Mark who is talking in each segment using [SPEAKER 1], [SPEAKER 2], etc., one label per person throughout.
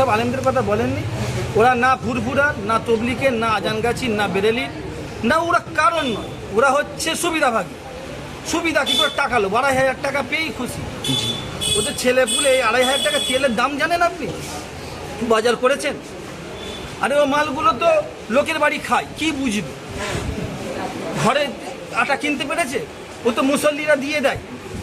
[SPEAKER 1] এসব আলেমদের কথা বলেননি। ওরা না ফুরফুরার না তবলিকের না আজানগাছির না বেরেলির না ওরা কারণ নয়। ওরা হচ্ছে সুবিধাভাগী। সুবিধা কি করে? টাকা লোক আড়াই হাজার টাকা পেয়েই খুশি। ওদের ছেলে পুলে এই আড়াই হাজার টাকা তেলের দাম জানেন আপনি? বাজার করেছেন? আরে ও মালগুলো তো লোকের বাড়ি খায়, কি বুঝবে? ঘরে আটা কিনতে পেরেছে? ও তো মুসল্লিরা দিয়ে দেয়।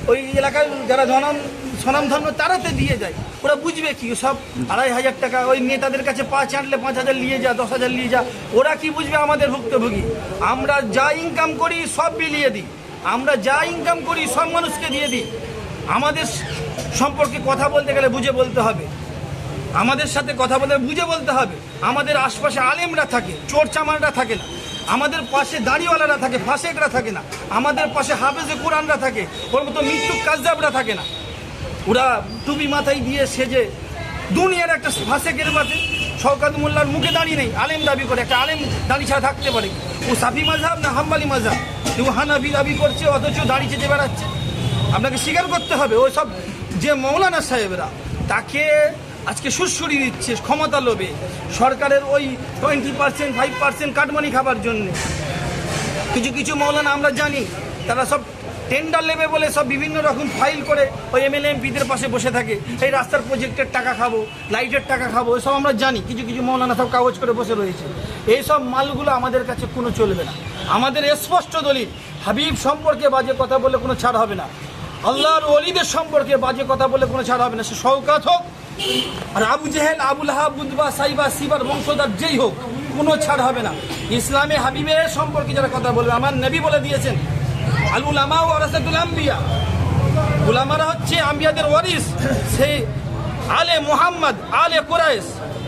[SPEAKER 1] ওই এলাকায় যারা জনম স্বনামধন্য তারা তো দিয়ে যায়। ওরা বুঝবে কি, সব আড়াই হাজার টাকা, ওই নেতাদের কাছে পাঁচ আনলে পাঁচ হাজার নিয়ে যা, দশ হাজার নিয়ে যা। ওরা কি বুঝবে আমাদের ভুক্তভোগী? আমরা যা ইনকাম করি, সব বিলিয়ে দিই। আমরা যা ইনকাম করি, সব মানুষকে দিয়ে দিই। আমাদের সম্পর্কে কথা বলতে গেলে বুঝে বলতে হবে। আমাদের সাথে কথা বলতে বুঝে বলতে হবে। আমাদের আশপাশে আলেমরা থাকে, চোর চামাররা থাকে না। আমাদের পাশে দাড়িওয়ালারা থাকে, ফাঁসেকরা থাকে না। আমাদের পাশে হাফেজে কোরআনরা থাকে, ওর মতো মৃত্যু কাজদাবরা থাকে না। ওরা টুপি মাথায় দিয়ে সেজে, দুনিয়ার একটা ফাঁসেকের মাঝে শওকাত মোল্লার মুখে দাঁড়িয়ে নেই, আলেম দাবি করে, একটা আলেম দাঁড়িয়ে ছাড়া থাকতে পারে। ও সাফি মাঝহাব না হাম্বালি মাঝহাব ও হানাবি দাবি করছে, অথচ দাঁড়িয়ে চেয়ে বেড়াচ্ছে। আপনাকে স্বীকার করতে হবে ওই সব যে মৌলানা সাহেবরা, তাকে আজকে সুরসুরি দিচ্ছে ক্ষমতা লোভে। সরকারের ওই twenty percent five percent cut money খাবার জন্যে। কিছু কিছু মৌলানা আমরা জানি, তারা সব টেন্ডার নেবে বলে সব বিভিন্ন রকম ফাইল করে ওই এম এমএলএ এমপিদের পাশে বসে থাকে। এই রাস্তার প্রজেক্টের টাকা খাব লাইটের টাকা খাব, এসব আমরা জানি। কিছু কিছু মৌলানা সব কাগজ করে বসে রয়েছে। এইসব মালগুলো আমাদের কাছে কোনো চলবে না। আমাদের স্পষ্ট দলিল, হাবিব সম্পর্কে বাজে কথা বলে কোনো ছাড় হবে না। আল্লাহর অলিদের সম্পর্কে বাজে কথা বলে কোনো ছাড় হবে না। সে শওকাত হোক, আর আবু জেহেল, আবুল হাব বুদবা সাইবা, সিবার, বংশধর যেই হোক, কোনো ছাড় হবে না। ইসলামে হাবিবের সম্পর্কে যারা কথা বলবে, আমার নবী বলে দিয়েছেন আল উলামা ও রাসাদুল আম্বিয়া। উলামারা হচ্ছে আম্বিয়াদের ওয়ারিস। সেই আলে মুহাম্মদ, আলে কুরাইশ,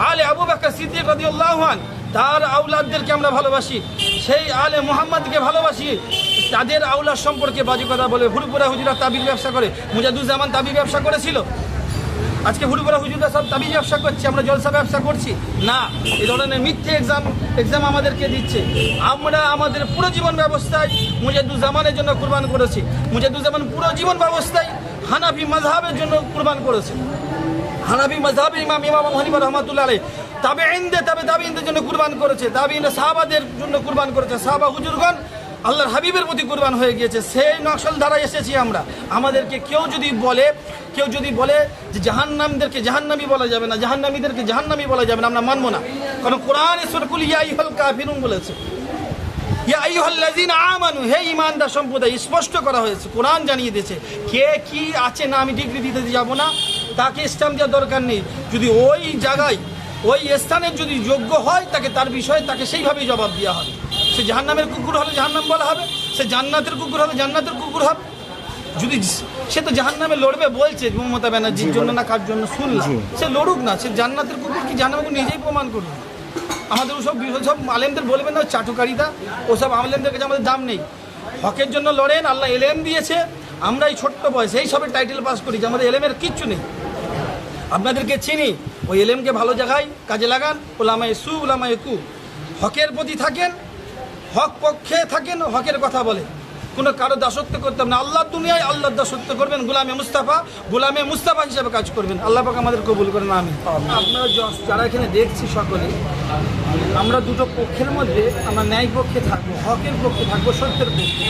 [SPEAKER 1] আলে আবু বকর সিদ্দিক রাদিয়াল্লাহু আন তার আউলাদদেরকে আমরা ভালোবাসি। সেই আলে মুহাম্মদকে ভালোবাসি। তাদের আউলাদ সম্পর্কে বাজে কথা বলে ভুরপুরা হুজুরা তাবির ব্যবসা করে। মুজাদুজ্জামান তাবির ব্যবসা করেছিল। আজকে হুড়ুপাড়া হুজুররা সব দাবি ব্যবসা করছে, আমরা জলসা ব্যবসা করছি। না এই ধরনের মিথ্যে এক্সাম এক্সাম আমাদেরকে দিচ্ছে। আমরা আমাদের পুরো জীবন ব্যবস্থায় মুজাদুজ্জামানের জন্য কুরবান করেছি। মুজাদুজ্জামান পুরো জীবন ব্যবস্থায় হানাফি মাযহাবের জন্য কুরবান করেছে। হানাফি মাযহাবের ইমাম ইমাম হানিফা রহমাতুল্লাহ আলাইহি। তাবে ইনদে তাবে তাবিইনদের জন্য কুরবান করেছে। তাবিইনরা সাহাবাদের জন্য কুরবান করেছে। সাহাবা হুজুরগণ আল্লাহর হাবিবের প্রতি কুরবান হয়ে গিয়েছে। সেই নকশাল ধারায় এসেছি আমরা। আমাদেরকে কেউ যদি বলে, কেউ যদি বলে যে জাহান্নামদেরকে জাহান্নামি বলা যাবে না, জাহান্নামীদেরকে জাহান্নামি বলা যাবে না, আমরা মানবো না। কারণ কোরআন ঈশ্বর কুল ইয়া ইহল কাফিরুন বলেছে। আমানু, হে ঈমানদার সম্প্রদায়, স্পষ্ট করা হয়েছে, কোরআন জানিয়ে দিয়েছে, কে কি আছে না আমি ডিগ্রি দিতে যাব না, তাকে স্ট্যাম্প দেওয়ার দরকার নেই। যদি ওই জায়গায়, ওই স্থানের যদি যোগ্য হয়, তাকে তার বিষয়ে তাকে সেইভাবেই জবাব দেওয়া হবে। সে জাহান্নামের কুকুর হলে জাহান্নাম বলা হবে। সে জান্নাতের কুকুর হলে জান্নাতের কুকুর হবে। যদি সে তো জাহান্নামে লড়বে বলছে মমতা ব্যানার্জির জন্য না কার জন্য শুনলাম। সে লড়ুক না সে জান্নাতের কুকুর কি জান্নাতকে নিজেই প্রমাণ করুন আমাদের ওসব সব আলেমদের বলবেন না চাটুকারিতা ওসব আলেমদের কাছে আমাদের দাম নেই। হকের জন্য লড়েন আল্লাহ এলেম দিয়েছে। আমরা এই ছোট্ট বয়সে এই সবের টাইটেল পাস করি যে আমাদের এলেমের কিচ্ছু নেই। আপনাদেরকে চিনি ওই এলেমকে ভালো জায়গায় কাজে লাগান ওলামায় সু ওলামায় কু। হকের প্রতি থাকেন হক পক্ষে থাকেন হকের কথা বলে। কোনো কারও দাসত্ব করতে হবে না। আল্লাহ দুনিয়ায় আল্লাহর দাসত্ব করবেন গুলামে মুস্তাফা গুলামে মুস্তাফা হিসাবে কাজ করবেন। আল্লাহ পাক আমাদের কবুল করেন আমি আপনারা যারা এখানে দেখছি সকলে আমরা দুটো পক্ষের মধ্যে আমরা ন্যায় পক্ষে থাকব হকের পক্ষে থাকব সত্যের পক্ষে।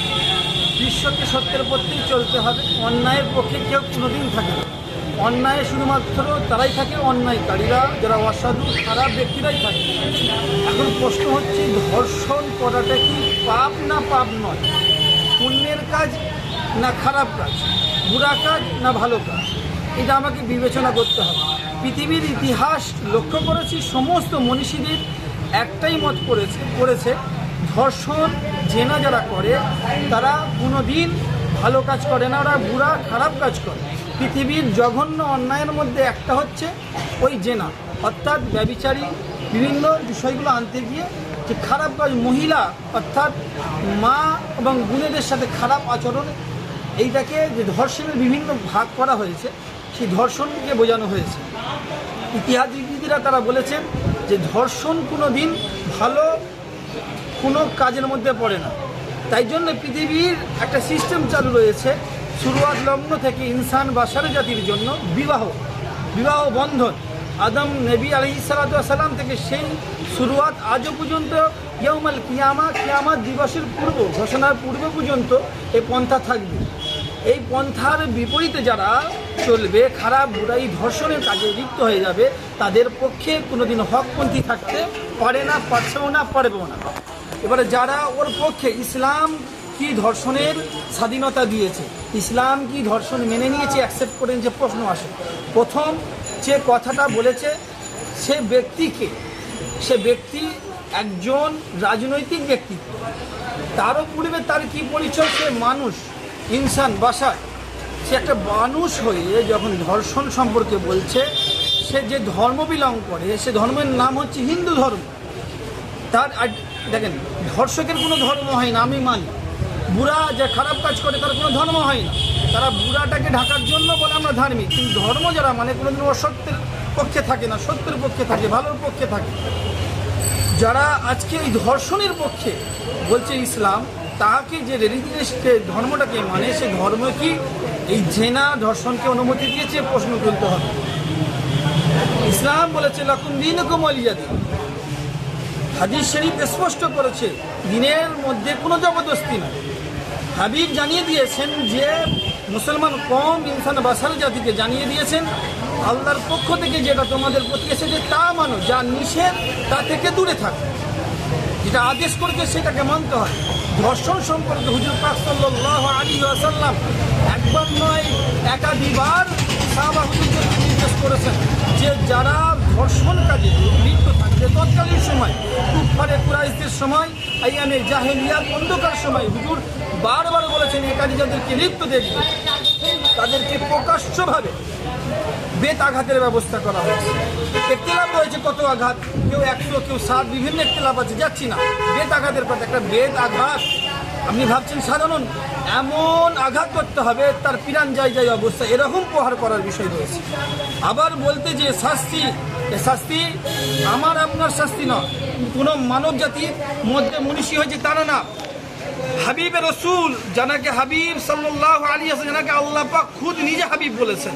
[SPEAKER 1] বিশ্বকে সত্যের পথেই চলতে হবে অন্যায়ের পক্ষে কেউ কোনোদিন থাকে না। অন্যায় শুধুমাত্র তারাই থাকে অন্যায়কারীরা যারা অসাধু, খারাপ ব্যক্তিরাই থাকে। এখন প্রশ্ন হচ্ছে, ধর্ষণ করাটা কি পাপ না পাপ নয়? পুণ্যের কাজ না খারাপ কাজ? বুড়া কাজ না ভালো কাজ? এটা আমাকে বিবেচনা করতে হবে। পৃথিবীর ইতিহাস লক্ষ্য করেছি, সমস্ত মনীষীদের একটাই মত করেছে করেছে, ধর্ষণ, জেনা যারা করে, তারা কোনো দিন ভালো কাজ করে না, ওরা বুড়া, খারাপ কাজ করে। পৃথিবীর জঘন্য অন্যায়ের মধ্যে একটা হচ্ছে ওই জেনা। অর্থাৎ ব্যবিচারী বিভিন্ন বিষয়গুলো আনতে গিয়ে যে খারাপ কাজ মহিলা, অর্থাৎ মা এবং বোনেদের সাথে খারাপ আচরণ, এইটাকে যে ধর্ষণের বিভিন্ন ভাগ করা হয়েছে, সেই ধর্ষণকে বোঝানো হয়েছে। ইতিহাসবিদরা তারা বলেছেন যে ধর্ষণ কোনো দিন ভালো কোনো কাজের মধ্যে পড়ে না। তাই জন্য পৃথিবীর একটা সিস্টেম চালু রয়েছে শুরুয়াত লগ্ন থেকে ইনসান বা জাতির জন্য বিবাহ বিবাহ বন্ধন। আদম নবী আলহি সালাম থেকে সেই শুরুয়াত আজও পর্যন্ত ইয়ৌমাল কিয়ামা কিয়ামা দিবসের পূর্ব, ঘোষণার পূর্ব পর্যন্ত এই পন্থা থাকবে। এই পন্থার বিপরীতে যারা চলবে, খারাপ বুড়াই ধর্ষণের কাজে লিপ্ত হয়ে যাবে, তাদের পক্ষে কোনোদিন হকপন্থী থাকতে পারে না, পারছেও না, পারবেও না। এবারে যারা ওর পক্ষে ইসলাম কি ধর্ষণের স্বাধীনতা দিয়েছে? ইসলাম কি ধর্ষণ মেনে নিয়েছে? অ্যাকসেপ্ট করেন যে প্রশ্ন আসে। প্রথম যে কথাটা বলেছে, সে ব্যক্তিকে, সে ব্যক্তি একজন রাজনৈতিক ব্যক্তিত্ব তারও পূর্বে তার কি পরিচয়? সে মানুষ, ইনসান বাসা সে একটা মানুষ হয়ে যখন ধর্ষণ সম্পর্কে বলছে, সে যে ধর্ম বিলং করে, সে ধর্মের নাম হচ্ছে হিন্দু ধর্ম। তার দেখেন, ধর্ষকের কোনো ধর্ম হয় না, আমি মানি। বুড়া যে খারাপ কাজ করে, তার কোনো ধর্ম হয় না। তারা বুড়াটাকে ঢাকার জন্য বলে আমরা ধার্মিক কিন্তু ধর্ম যারা মানে কোনোদিন অসত্যের পক্ষে থাকে না, সত্যের পক্ষে থাকে, ভালোর পক্ষে থাকে। যারা আজকে এই ধর্ষণের পক্ষে বলছে ইসলাম, তাহাকে যে রিলিজিয়াসকে ধর্মটাকে মানে সে ধর্ম কি? এই জেনা ধর্ষণকে অনুমতি দিয়েছে, প্রশ্ন তুলতে হবে। ইসলাম বলেছে, লাকুম দিন। কমলিয়াদি হাদিস শরীফ স্পষ্ট করেছে, দিনের মধ্যে কোনো জবরদস্তি নাই। হাবিব জানিয়ে দিয়েছেন যে মুসলমান কম ইনসান বাসার জাতিকে জানিয়ে দিয়েছেন, আল্লাহর পক্ষ থেকে যেটা তোমাদের প্রতি এসেছে তা মানো, যা নিষেধ তা থেকে দূরে থাকো। যেটা আদেশ করেছে সেটাকে মানতে হয়। ধর্ষণ সম্পর্কে হুজুর পাক সাল্লাল্লাহু আলাইহি ওয়াসাল্লাম একবার নয় একাধিবার সাহাবা হুজুরদেরকে নির্দেশ করেছেন যে যারা ধর্ষণ কাজে লিপ্ত থাকবে তৎকালীন সময় কুফারে কুরাইশদের সময়, আইয়ামে জাহেলিয়াত অন্ধকার সময় হুজুর বারবার বলেছেন কাজে যাদেরকে লিপ্ত দেখবে তাদেরকে প্রকাশ্যভাবে বেত আঘাতের ব্যবস্থা করা হয়েছে। একটিলাপ রয়েছে, কত আঘাত? কেউ একশো, কেউ ষাট, বিভিন্ন একটিলাপ আছে, যাচ্ছি না। বেত আঘাতের কথা একটা বেত আঘাত। আপনি ভাবছেন, সাধারণ, এমন আঘাত করতে হবে, তার পিরান যায় যাই অবস্থা, এরকম প্রহার করার বিষয় রয়েছে। আবার বলতে যে শাস্তি শাস্তি আমার আপনার শাস্তি নয়। কোনো মানব জাতির মধ্যে মনীষী হয়েছে, তারা না। হাবিবের রসুল, জানাকে হাবিব সাল্লাহ আলী হাসান জানাকে আল্লাহ পাক খুদ নিজে হাবিব বলেছেন।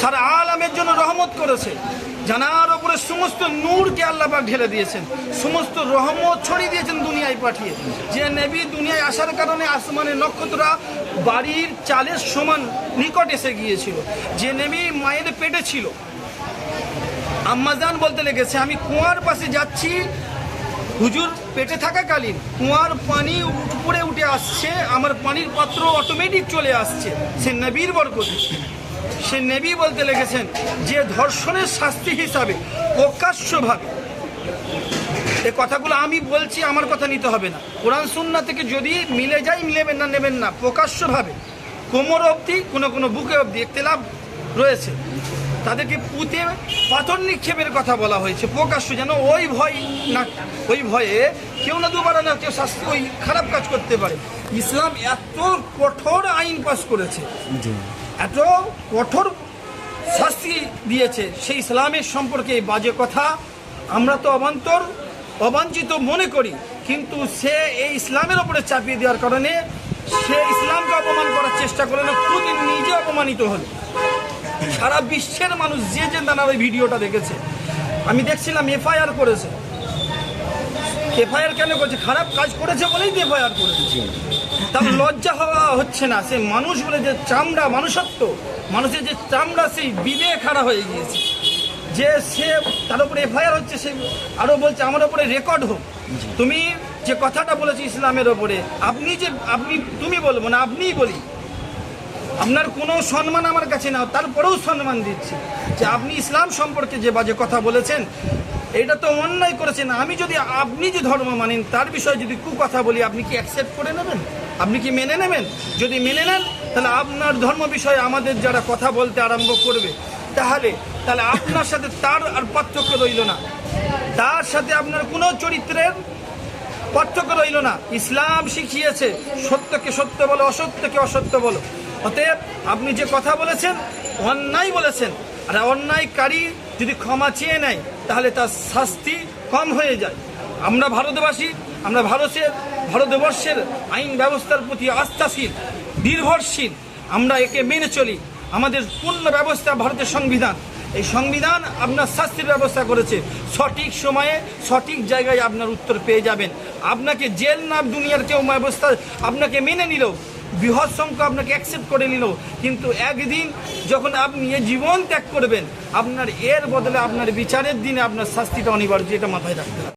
[SPEAKER 1] সারা আলামের জন্য রহমত করেছে। জানার ওপরে সমস্ত নূরকে আল্লাহ পাক ঢেলে দিয়েছেন। সমস্ত রহমত ছড়িয়ে দিয়েছেন দুনিয়ায় পাঠিয়ে। যে নেবী দুনিয়ায় আসার কারণে আসমানের নক্ষত্ররা বাড়ির চালের সমান নিকট এসে গিয়েছিল। যে নেবী মায়ের পেটে ছিল। আম্মাজান বলতে লেগেছে, আমি কুয়ার পাশে যাচ্ছি হুজুর, পেটে থাকাকালীন কুয়ার পানি উপরে উঠে আসছে, আমার পানির পাত্র অটোমেটিক চলে আসছে। সে নবীর বরকত। সে নবী বলতে লেগেছেন যে ধর্ষণের শাস্তি হিসাবে প্রকাশ্যভাবে এ কথাগুলো আমি বলছি, আমার কথা নিতে হবে না। কোরআন সুন্না থেকে যদি মিলে যায়, মিলেবেন না, নেবেন না, প্রকাশ্যভাবে। কোমর অবধি, কোনো কোনো বুকে অবধি একতেলাভ রয়েছে। তাদেরকে পুঁতে পাথর নিক্ষেপের কথা বলা হয়েছে। প্রকাশ্য যেন ওই ভয় না ওই ভয়ে কেউ না দুবার না কেউ শাস্তি ওই খারাপ কাজ করতে পারে। ইসলাম এত কঠোর আইন পাস করেছে। এত কঠোর শাস্তি দিয়েছে। সেই ইসলামের সম্পর্কে এই বাজে কথা। আমরা তো অবান্তর অবাঞ্ছিত মনে করি। কিন্তু সে এই ইসলামের ওপরে চাপিয়ে দেওয়ার কারণে সে ইসলামকে অপমান করার চেষ্টা করে না খুদ নিজে অপমানিত হল। সারা বিশ্বের মানুষ যে যে দানার ওই ভিডিওটা দেখেছে। আমি দেখছিলাম এফআইআর করেছে। এফআইআর কেন করেছে? খারাপ কাজ করেছে বলেই তো এফআইআর করেছে। তার লজ্জা হওয়া হচ্ছে না। সে মানুষ বলে যে চামড়া মানুষত্ব মানুষের যে চামড়া সেই বিবেক খাড়া হয়ে গিয়েছে। যে সে তার উপরে এফআইআর হচ্ছে সে আরও বলছে আমার উপরে রেকর্ড হোক। তুমি যে কথাটা বলেছ ইসলামের ওপরে আপনি যে আপনি তুমি বলব না আপনিই বলি। আপনার কোনো সম্মান আমার কাছে নাও, তারপরেও সম্মান দিচ্ছি। যে আপনি ইসলাম সম্পর্কে যে বাজে কথা বলেছেন, এটা তো অন্যায় করেছেন। আমি যদি, আপনি যে ধর্ম মানেন, তার বিষয়ে যদি কু কথা বলি, আপনি কি অ্যাকসেপ্ট করে নেবেন? আপনি কি মেনে নেবেন? যদি মেনে নেন, তাহলে আপনার ধর্ম বিষয়ে আমাদের যারা কথা বলতে আরম্ভ করবে, তাহলে তাহলে আপনার সাথে তার আর পার্থক্য রইল না। তার সাথে আপনার কোনো চরিত্রের পার্থক্য রইল না। ইসলাম শিখিয়েছে, সত্যকে সত্য বলো, অসত্যকে অসত্য বলো। অতএব আপনি যে কথা বলেছেন, অন্যায় বলেছেন, আর অন্যায়কারী যদি ক্ষমা চেয়ে নেয়, তাহলে তার শাস্তি কম হয়ে যায়। আমরা ভারতবাসী, আমরা ভারতের, ভারতবর্ষের আইন ব্যবস্থার প্রতি আস্থাশীল, নির্ভরশীল, আমরা একে মেনে চলি। আমাদের পূর্ণ ব্যবস্থা ভারতের সংবিধান। এই সংবিধান আপনার শাস্তির ব্যবস্থা করেছে। সঠিক সময়ে, সঠিক জায়গায় আপনার উত্তর পেয়ে যাবেন। আপনাকে জেল না, দুনিয়ার কেউ ব্যবস্থা আপনাকে মেনে নিল বৃহৎ সংখ্যা আপনাকে অ্যাকসেপ্ট করে নিল। কিন্তু একদিন যখন আপনি এ জীবন ত্যাগ করবেন, আপনার এর বদলে আপনার বিচারের দিনে আপনার শাস্তিটা অনিবার্য, এটা মাথায় রাখতে হবে।